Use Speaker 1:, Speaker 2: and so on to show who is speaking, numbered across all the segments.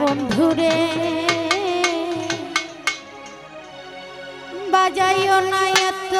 Speaker 1: বন্ধুরে বাজাইও না এত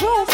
Speaker 1: Boom.